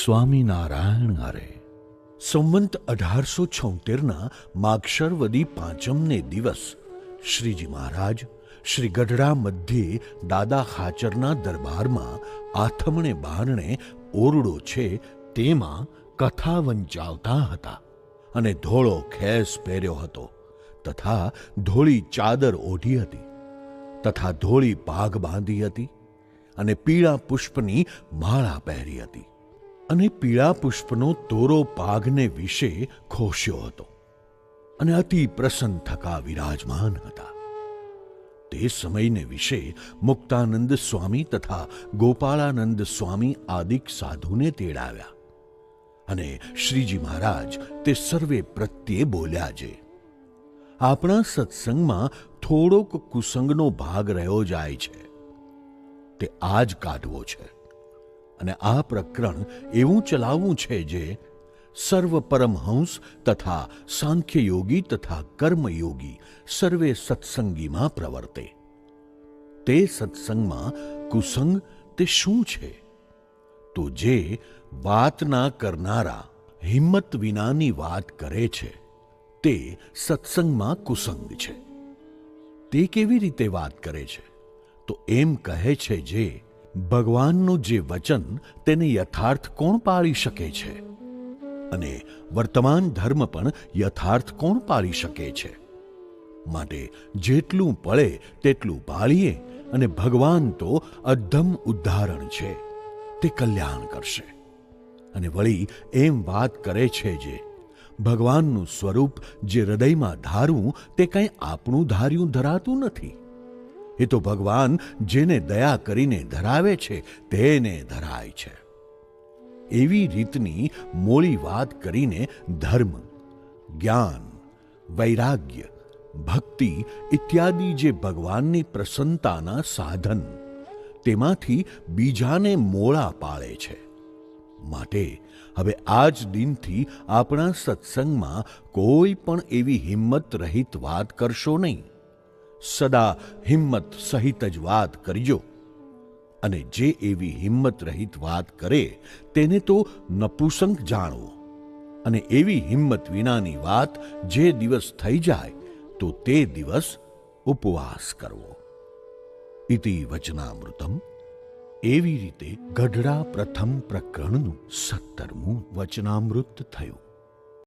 સ્વામિનારાયણ હરે સંવંત અઢારસો છોતેરના માક્ષરવદી પાંચમને દિવસ શ્રીજી મહારાજ, શ્રી ગઢડા મધ્યે દાદા ખાચરના દરબારમાં આથમણે બારણે ઓરડો છે તેમાં કથા વંચાવતા હતા અને ધોળો ખેસ પહેર્યો હતો તથા ધોળી ચાદર ઓઢી હતી તથા ધોળી પાઘ બાંધી હતી અને પીળા પુષ્પની માળા પહેરી હતી. અને પીળા પુષ્પનો તોરો પાઘને વિશે ખોશ્યો હતો અને અતિ પ્રસન્ન થકા વિરાજમાન હતા. તે સમયને વિશે મુક્તાનંદ સ્વામી તથા ગોપાળાનંદ સ્વામી આદિક સાધુને તેડાવ્યા અને શ્રીજી મહારાજ તે સર્વે પ્રત્યે બોલ્યા છે આપણા સત્સંગમાં થોડોક કુસંગનો ભાગ રહ્યો જાય છે. તે આજ જ કાઢવો છે. અને આ પ્રકરણ એવું ચલાવવું છે જે સર્વ પરમહંસ તથા સાંખ્યયોગી તથા કર્મયોગી સર્વે સત્સંગીમાં પ્રવર્તે. તે સત્સંગમાં કુસંગ તે શું છે? તો જે વાત ના કરનારા હિંમત વિનાની વાત કરે છે, તે સત્સંગમાં કુસંગ છે. તે કેવી રીતે વાત કરે છે? તો એમ કહે છે જે ભગવાનનું જે વચન તેને યથાર્થ કોણ પાળી શકે છે? અને વર્તમાન ધર્મ પણ યથાર્થ કોણ પાળી શકે છે? માટે જેટલું પડે તેટલું પાળીએ અને ભગવાન તો અધમ ઉદાહરણ છે, તે કલ્યાણ કરશે. અને વળી એમ વાત કરે છે જે, ભગવાનનું સ્વરૂપ જે હૃદયમાં ધારવું તે કંઈ આપણું ધાર્યું ધરાતું નથી. એ તો ભગવાન જેને દયા કરીને ધરાવે છે, તેને ધરાય છે. એવી રીતની મોળી વાત કરીને ધર્મ, જ્ઞાન, વૈરાગ્ય, ભક્તિ ઇત્યાદિ જે ભગવાનની પ્રસન્નતાના સાધન, તેમાંથી બીજાને મોળા પાળે છે. માટે હવે આજ દિનથી આપણા સત્સંગમાં કોઈ પણ એવી હિંમત રહિત વાત કરશો નહીં. સદા હિંમત સહિત જ વાત કરજો. અને જે એવી હિંમત રહિત વાત કરે, તેને તો નપુસંક જાણવો અને એવી હિંમત વિનાની વાત જે દિવસ થઈ જાય, તો તે દિવસ ઉપવાસ કરવો. ઇતિ વચનામૃતમ. એવી રીતે ગઢડા પ્રથમ પ્રકરણનું સત્તરમું વચનામૃત થયું.